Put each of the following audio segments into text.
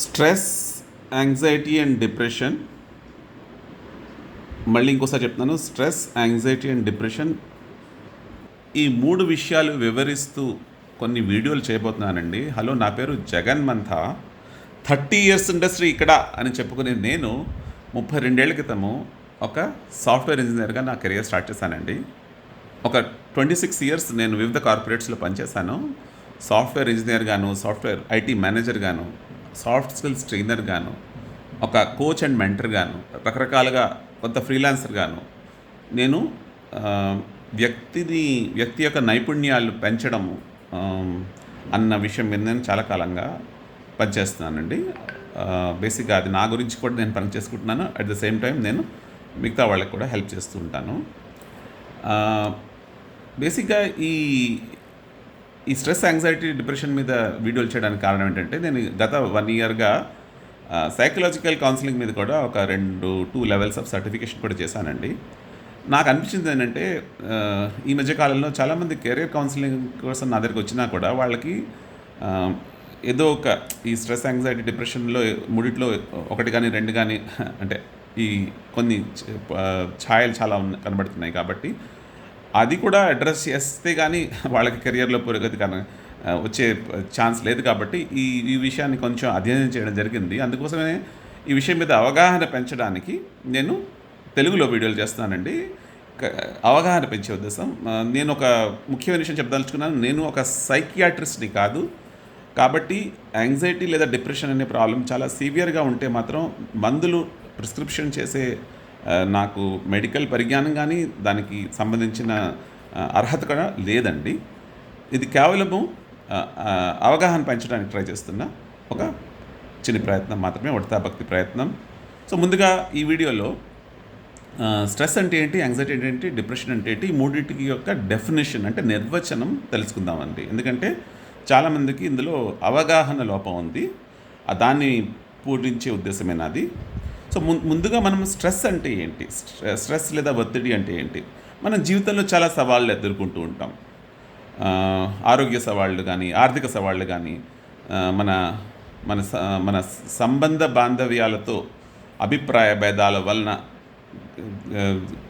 Stress anxiety and depression. మళ్ళీ ఇంకోసారి చెప్తున్నాను స్ట్రెస్ యాంగ్జైటీ అండ్ డిప్రెషన్. ఈ మూడు విషయాలు వివరిస్తూ కొన్ని వీడియోలు చేయబోతున్నానండి. హలో నా పేరు Jagan Mantha thirty years industry ఇక్కడ అని చెప్పుకునే నేను ముప్పై రెండేళ్ళ క్రితము ఒక సాఫ్ట్వేర్ ఇంజనీర్గా నా కెరియర్ స్టార్ట్ చేశానండి. ఒక ట్వంటీ సిక్స్ ఇయర్స్ నేను వివిధ కార్పొరేట్స్లో పనిచేశాను. సాఫ్ట్వేర్ ఇంజనీర్గాను సాఫ్ట్వేర్ ఐటీ మేనేజర్గాను సాఫ్ట్ స్కిల్స్ ట్రైనర్ గాను ఒక కోచ్ అండ్ మెంటర్ గాను రకరకాలుగా కొంత ఫ్రీలాన్సర్ గాను నేను వ్యక్తిని వ్యక్తి యొక్క నైపుణ్యాలు పెంచడము అన్న విషయం మీద నేను చాలా కాలంగా పనిచేస్తున్నానండి. బేసిక్గా అది నా గురించి కూడా నేను పని చేసుకుంటున్నాను. అట్ ద సేమ్ టైం నేను మిగతా వాళ్ళకి కూడా హెల్ప్ చేస్తూ ఉంటాను. బేసిక్గా ఈ ఈ స్ట్రెస్ యాంగ్జైటీ డిప్రెషన్ మీద వీడియోలు చేయడానికి కారణం ఏంటంటే నేను గత వన్ ఇయర్గా సైకలాజికల్ కౌన్సిలింగ్ మీద కూడా ఒక రెండు టూ లెవెల్స్ ఆఫ్ సర్టిఫికేషన్ కూడా చేశానండి. నాకు అనిపించింది ఏంటంటే ఈ మధ్య కాలంలో చాలామంది కెరీర్ కౌన్సిలింగ్ కోసం నా దగ్గరికి వచ్చినా కూడా వాళ్ళకి ఏదో ఒక ఈ స్ట్రెస్ యాంగ్జైటీ డిప్రెషన్లో ముడిట్లో ఒకటి కానీ రెండు కానీ అంటే ఈ కొన్ని ఛాయలు చాలా కనబడుతున్నాయి కాబట్టి అది కూడా అడ్రస్ చేస్తే కానీ వాళ్ళకి కెరియర్లో పురోగతి కన వచ్చే ఛాన్స్ లేదు కాబట్టి ఈ ఈ విషయాన్ని కొంచెం అధ్యయనం చేయడం జరిగింది. అందుకోసమే ఈ విషయం మీద అవగాహన పెంచడానికి నేను తెలుగులో వీడియోలు చేస్తానండి అవగాహన పెంచే ఉద్దేశం. నేను ఒక ముఖ్యమైన విషయం చెప్పదలుచుకున్నాను. నేను ఒక సైకియాట్రిస్ట్ని కాదు. కాబట్టి యాంగ్జైటీ లేదా డిప్రెషన్ అనే ప్రాబ్లం చాలా సివియర్గా ఉంటే మాత్రం మందులు ప్రిస్క్రిప్షన్ చేసే నాకు మెడికల్ పరిజ్ఞానం కానీ దానికి సంబంధించిన అర్హత కూడా లేదండి. ఇది కేవలము అవగాహన పెంచడానికి ట్రై చేస్తున్న ఒక చిన్న ప్రయత్నం మాత్రమే ఉడతా భక్తి ప్రయత్నం. సో ముందుగా ఈ వీడియోలో స్ట్రెస్ అంటే ఏంటి యాంగ్జైటీ అంటే ఏంటి డిప్రెషన్ అంటే ఏంటి ఈ మూడింటికి యొక్క డెఫినేషన్ అంటే నిర్వచనం తెలుసుకుందామండి. ఎందుకంటే చాలామందికి ఇందులో అవగాహన లోపం ఉంది. దాన్ని పూరించే ఉద్దేశమే నాది సో ము- ముందుగా మనం స్ట్రెస్ అంటే ఏంటి? స్ట్రె- స్ట్రెస్ లేదా ఒత్తిడి అంటే ఏంటి? మన జీవితంలో చాలా సవాళ్ళు ఎదుర్కొంటూ ఉంటాం. ఆరోగ్య సవాళ్ళు కానీ ఆర్థిక సవాళ్ళు కానీ మన మన స- మన సంబంధ బాంధవ్యాలతో అభిప్రాయ భేదాల వలన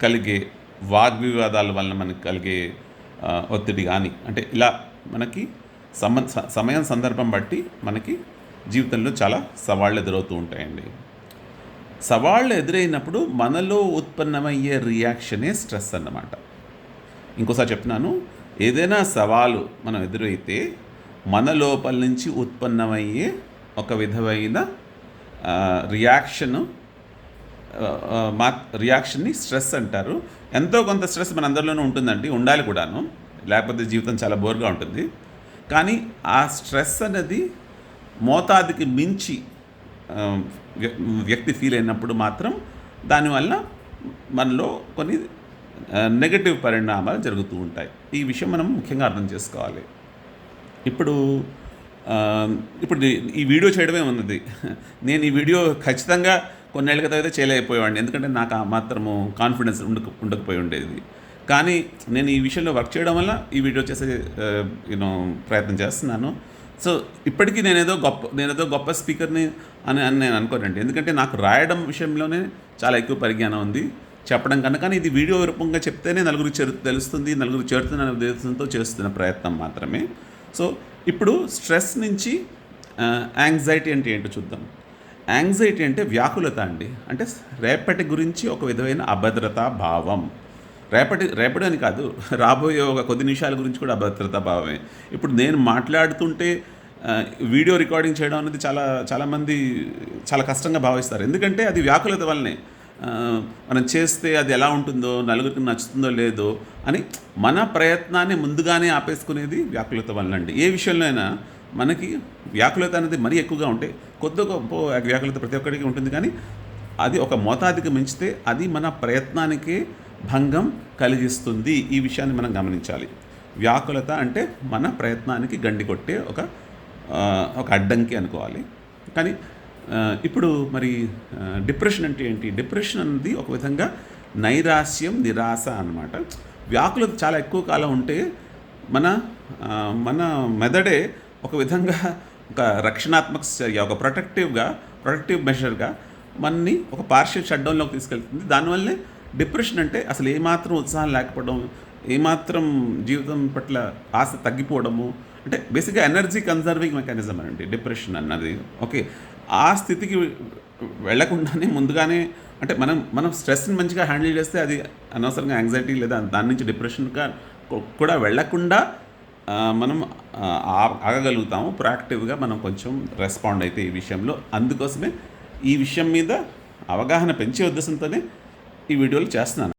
కలిగే వాగ్వివాదాల వలన మనకి కలిగే ఒత్తిడి కానీ అంటే ఇలా మనకి సంబంధ సమయం సందర్భం బట్టి మనకి జీవితంలో చాలా సవాళ్ళు ఎదురవుతూ ఉంటాయండి. సవాళ్ళు ఎదురైనప్పుడు మనలో ఉత్పన్నమయ్యే రియాక్షనే స్ట్రెస్ అన్నమాట. ఇంకోసారి చెప్తున్నాను ఏదైనా సవాలు మనం ఎదురైతే మన లోపల నుంచి ఉత్పన్నమయ్యే ఒక విధమైన రియాక్షను రియాక్షన్ మా రియాక్షన్ని స్ట్రెస్ అంటారు. ఎంతో కొంత స్ట్రెస్ మన అందరిలోనూ ఉంటుందండి ఉండాలి కూడాను. లేకపోతే జీవితం చాలా బోర్గా ఉంటుంది. కానీ ఆ స్ట్రెస్ అనేది మోతాదుకి మించి వ్యక్తి ఫీల్ అయినప్పుడు మాత్రం దానివల్ల మనలో కొన్ని నెగటివ్ పరిణామాలు జరుగుతూ ఉంటాయి. ఈ విషయం మనం ముఖ్యంగా అర్థం చేసుకోవాలి. ఇప్పుడు ఇప్పుడు ఈ- వీడియో చేయడమే ఉన్నది. నేను ఈ వీడియో ఖచ్చితంగా కొన్నేళ్ళ క్రితం అయితే చేయలేకపోయేవాడిని. ఎందుకంటే నాకు మాత్రము కాన్ఫిడెన్స్ ఉండక ఉండకపోయి ఉండేది. కానీ నేను ఈ విషయంలో వర్క్ చేయడం వల్ల ఈ వీడియో చేసే యూనో ప్రయత్నం చేస్తున్నాను. సో ఇప్పటికీ నేనేదో గొప్ప నేనేదో గొప్ప స్పీకర్ని అని అని నేను అనుకోనండి. ఎందుకంటే నాకు రాయడం విషయంలోనే చాలా ఎక్కువ పరిజ్ఞానం ఉంది. చెప్పడం కన్నా కానీ ఇది వీడియో రూపంగా చెప్తేనే నలుగురు చేరు తెలుస్తుంది నలుగురు చేరుతున్న ఉద్దేశంతో చేస్తున్న ప్రయత్నం మాత్రమే. సో ఇప్పుడు స్ట్రెస్ నుంచి యాంగ్జైటీ అంటే ఏంటో చూద్దాం. యాంగ్జైటీ అంటే వ్యాకులత అండి. అంటే రేపటి గురించి ఒక విధమైన అభద్రతా భావం. రేపటి రేపటి అని కాదు రాబోయే ఒక కొద్ది నిమిషాల గురించి కూడా అభద్రతా భావమే. ఇప్పుడు నేను మాట్లాడుతుంటే వీడియో రికార్డింగ్ చేయడం అనేది చాలా చాలామంది చాలా కష్టంగా భావిస్తారు. ఎందుకంటే అది వ్యాకులత వల్లనే. మనం చేస్తే అది ఎలా ఉంటుందో నలుగురికి నచ్చుతుందో లేదో అని మన ప్రయత్నాన్ని ముందుగానే ఆపేసుకునేది వ్యాకులత వలన అండి ఏ విషయంలో అయినా మనకి వ్యాకులత అనేది మరీ ఎక్కువగా ఉంటే కొద్ది గొప్ప వ్యాకులత ప్రతి ఒక్కరికి ఉంటుంది కానీ అది ఒక మోతాదికి మించితే అది మన ప్రయత్నానికే భంగం కలిగిస్తుంది. ఈ విషయాన్ని మనం గమనించాలి. వ్యాకులత అంటే మన ప్రయత్నానికి గండి కొట్టే ఒక ఒక అడ్డంకి అనుకోవాలి. కానీ ఇప్పుడు మరి డిప్రెషన్ అంటే ఏంటి? డిప్రెషన్ అనేది ఒక విధంగా నైరాస్యం నిరాశ అన్నమాట. వ్యాకులత చాలా ఎక్కువ కాలం ఉంటే మన మన మెదడే ఒక విధంగా ఒక రక్షణాత్మక చర్య ఒక ప్రొటెక్టివ్గా ప్రొటెక్టివ్ మెషర్గా మనని ఒక పార్షియల్ షట్డౌన్లోకి తీసుకెళ్తుంది. దానివల్లే డిప్రెషన్ అంటే అసలు ఏమాత్రం ఉత్సాహం లేకపోవడం ఏమాత్రం జీవితం పట్ల ఆశ తగ్గిపోవడము అంటే బేసిక్గా ఎనర్జీ కన్జర్వింగ్ మెకానిజం అండి డిప్రెషన్ అన్నది. ఓకే ఆ స్థితికి వెళ్ళకుండానే ముందుగానే అంటే మనం మనం స్ట్రెస్ని మంచిగా హ్యాండిల్ చేస్తే అది అనవసరంగా యాంగ్జైటీ లేదా దాని నుంచి డిప్రెషన్గా కూడా వెళ్ళకుండా మనం ఆగగలుగుతాము. ప్రాక్టివ్గా మనం కొంచెం రెస్పాండ్ అయితే ఈ విషయంలో. అందుకోసమే ఈ విషయం మీద అవగాహన పెంచే ఉద్దేశంతోనే ఈ వీడియోలు చేస్తున్నాను.